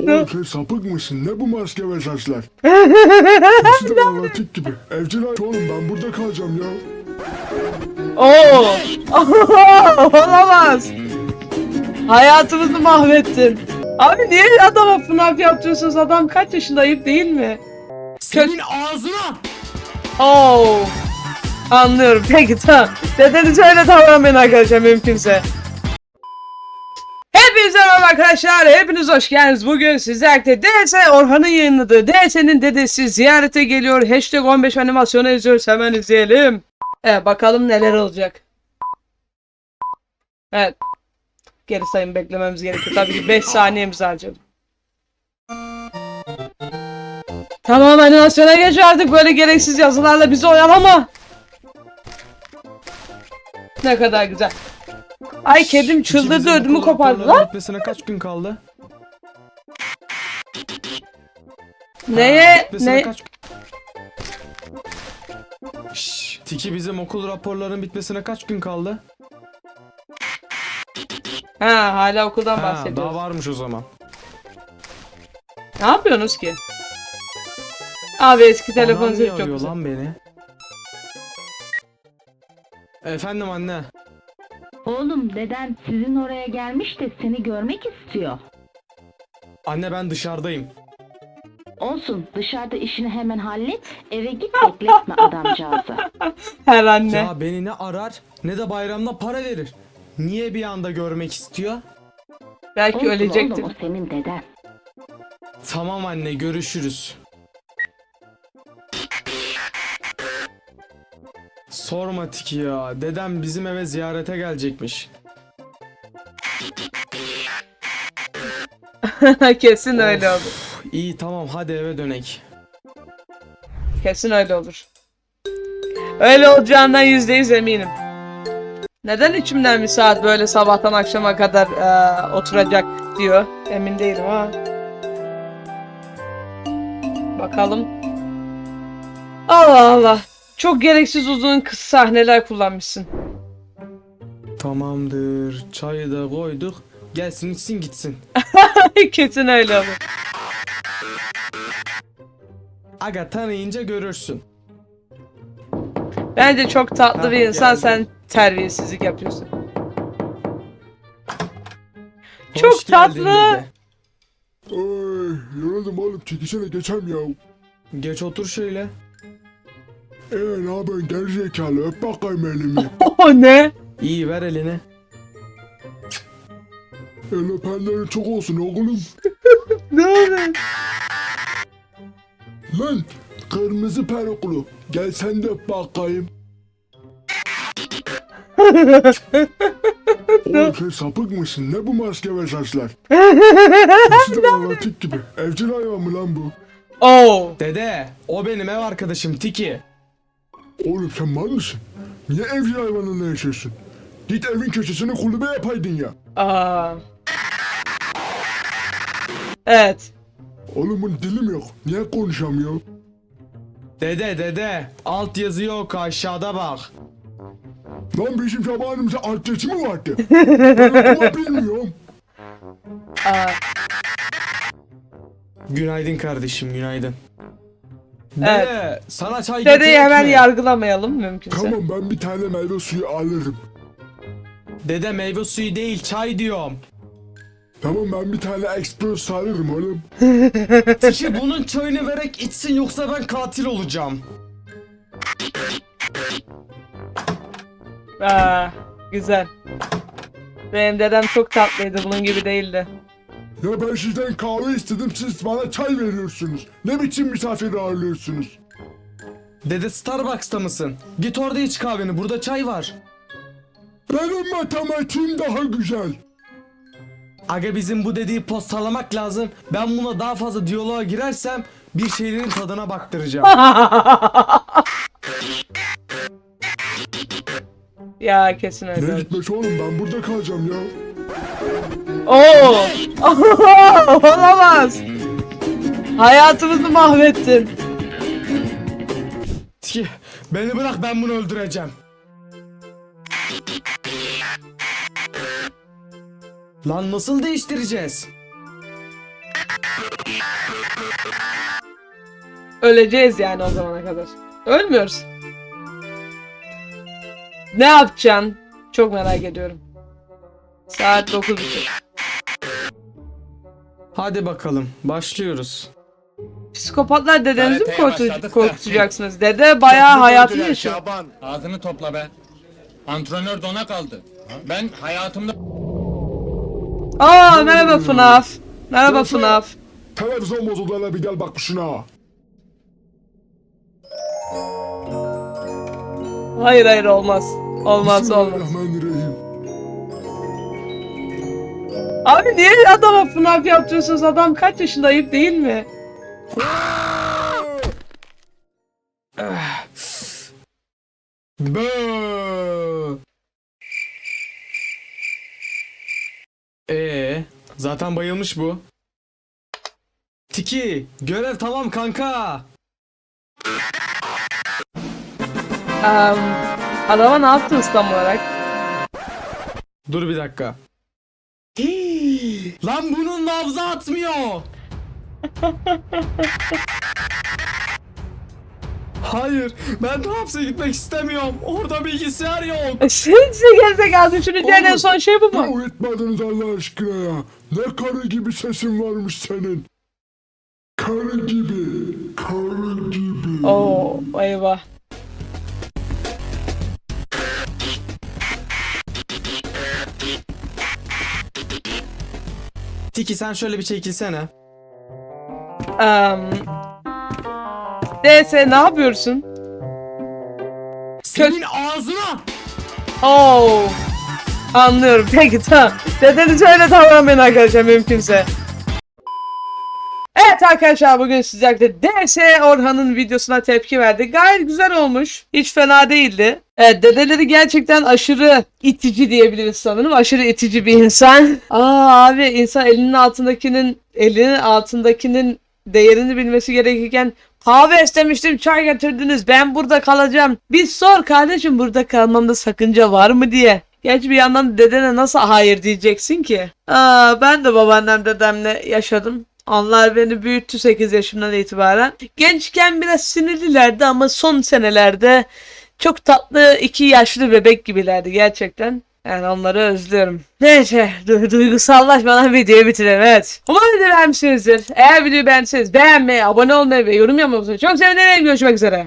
Oğlum sen sapık mısın? Ne bu maske ve saçlar? Hepsi de anlatık gibi. Evcil hayvan. Oğlum ben burada kalacağım ya. Oo! Olamaz. Hayatımızı mahvettin. Abi niye adama FNAF yaptırıyorsunuz? Adam kaç yaşında ayıp değil mi? Senin ağzına! Oo. Anlıyorum. Peki tamam. Dedeniz öyle davranmayın arkadaşlar mümkünse. Hepinize merhaba arkadaşlar. Hepiniz hoş geldiniz. Bugün sizlerle DS Orhan'ın yayınladığı DS'nin dedesi ziyarete geliyor. Hashtag 15 animasyonu izliyoruz. Hemen izleyelim. Evet bakalım neler olacak. Evet. Geri sayım beklememiz gerekiyor. Tabii ki 5 saniyemiz harcadı. Tamam animasyona geç artık böyle gereksiz yazılarla bizi oyalama. Ne kadar güzel. Ay kedim çıldırdı İkimizin ödümü okul kopardı raporlarının lan. Bitmesine kaç gün kaldı? Neye bitmesine ne kaç Şşş, Tiki bizim okul raporlarının bitmesine kaç gün kaldı? Ha hala okuldan Ha, bahsediyoruz. daha varmış o zaman. Ne yapıyorsunuz ki? Abi eski telefon Anam çok arıyor güzel. lan beni? Efendim anne. Oğlum deden sizin oraya gelmiş de seni görmek istiyor. Anne ben dışarıdayım. Olsun dışarıda işini hemen hallet eve git bekletme adamcağızı. Her anne. Ya beni ne arar ne de bayramda para verir. Niye bir anda görmek istiyor? Belki Olsun ölecektir. oğlum o senin deden. Tamam anne görüşürüz. Sorma Tiki ya. Dedem bizim eve ziyarete gelecekmiş. Kesin öyle olur. İyi tamam hadi eve dönek. Kesin öyle olur. Öyle olacağından yüzde yüz eminim. Neden içimden bir saat böyle sabahtan akşama kadar eee, oturacak diyor. Emin değilim ama. Bakalım. Allah Allah. Çok gereksiz uzun kısa sahneler kullanmışsın. Tamamdır. Çayı da koyduk. Gelsin içsin gitsin. Kesin öyle olur. Aga tanıyınca görürsün. Bence çok tatlı bir insan geldi. sen terbiyesizlik yapıyorsun. Hoş Çok geldin tatlı. dede. Ay yoruldum oğlum. Çekilsene geçem ya. Geç otur şöyle. Ee ne yapıyorsun gerizekalı? Öp bakayım elimi. O ne? İyi ver elini. El öpenlerin çok olsun oğlum. Ne olur? Lan kırmızı peruklu. Gel sen de öp bakayım. Oğlum sen sapık mısın? Ne bu maske ve saçlar? Hepsi de anlatık gibi. Evcil hayvan mı lan bu? Oo. Dede o benim ev arkadaşım Tiki. Oğlum sen mal mısın? Niye evcil hayvanınla yaşıyorsun? Git evin köşesine kulübe yapaydın ya. Aa. Evet. Oğlum bunun dilim yok. Niye konuşamıyor? Dede dede alt yazı yok aşağıda bak. Lan bizim zamanımızda adresi mi vardı? ben okuma bilmiyorum. Aa. Günaydın kardeşim günaydın. Evet. Dede sana çay Dedeyi getirek hemen mi? yargılamayalım mümkünse. Tamam ben bir tane meyve suyu alırım. Dede meyve suyu değil çay diyorum. Tamam ben bir tane espresso alırım oğlum. Tiki bunun çayını vererek içsin yoksa ben katil olacağım. Aa, güzel. Benim dedem çok tatlıydı bunun gibi değildi. Ya ben sizden kahve istedim siz bana çay veriyorsunuz. Ne biçim misafir ağırlıyorsunuz? Dede Starbucks'ta mısın? Git orada iç kahveni burada çay var. Benim matematiğim daha güzel. Aga bizim bu dediği postalamak lazım. Ben buna daha fazla diyaloğa girersem bir şeylerin tadına baktıracağım. ya kesin öyle. Ne gitmesi oğlum ben burada kalacağım ya. Oo! Olamaz. Hayatımızı mahvettin. Beni bırak ben bunu öldüreceğim. Lan nasıl değiştireceğiz? Öleceğiz yani o zamana kadar. Ölmüyoruz. Ne yapacaksın? Çok merak ediyorum. Saat 9.30. Hadi bakalım başlıyoruz. Psikopatlar dedenizi mi Gazeteye korkut- başladık da. korkutacaksınız? Dede bayağı hayatını yaşıyor. Şaban. Ağzını topla be. Antrenör dona kaldı. Ben hayatımda Aa merhaba FNAF. Merhaba Nasıl? FNAF. Televizyon bozuldu hele bir gel bak şuna. Hayır hayır olmaz. Olmaz olmaz. Bismillahirrahmanirrahim. Abi niye adama FNAF yaptırıyorsunuz? Adam kaç yaşında ayıp değil mi? Bö. Ee, zaten bayılmış bu. Tiki, görev tamam kanka. Um, adama ne yaptınız tam olarak? Dur bir dakika. Hii, Lan bunun nabzı atmıyor. Hayır, ben de hapse gitmek istemiyorum. Orada bilgisayar yok. Siz gerizekalı düşüneceğin en son şey bu Ne mu? uyutmadınız Allah aşkına ya. Ne karı gibi sesin varmış senin. Karı gibi. Karı gibi. Oo eyvah. Tiki sen şöyle bir çekilsene. Um, DS ne yapıyorsun? Senin ağzına! Oo. Anlıyorum. Peki tamam. Dedeniz öyle davranmayın arkadaşlar mümkünse. Evet arkadaşlar bugün sizlerle DS Orhan'ın videosuna tepki verdik. Gayet güzel olmuş. Hiç fena değildi. Evet dedeleri gerçekten aşırı itici diyebiliriz sanırım. Aşırı itici bir insan. Aa abi insan elinin altındakinin elinin altındakinin değerini bilmesi gerekirken kahve istemiştim çay getirdiniz ben burada kalacağım. Bir sor kardeşim burada kalmamda sakınca var mı diye. Gerçi bir yandan dedene nasıl hayır diyeceksin ki? Aa, ben de babaannem dedemle yaşadım. Onlar beni büyüttü 8 yaşımdan itibaren. Gençken biraz sinirlilerdi ama son senelerde çok tatlı iki yaşlı bebek gibilerdi gerçekten. Yani onları özlüyorum. Neyse du- duygusallaşmadan videoyu bitirelim evet. Umarım videoyu beğenmişsinizdir. Eğer videoyu beğendiyseniz beğenmeyi, abone olmayı ve yorum yapmayı unutmayın. Çok sevinirim. Görüşmek üzere.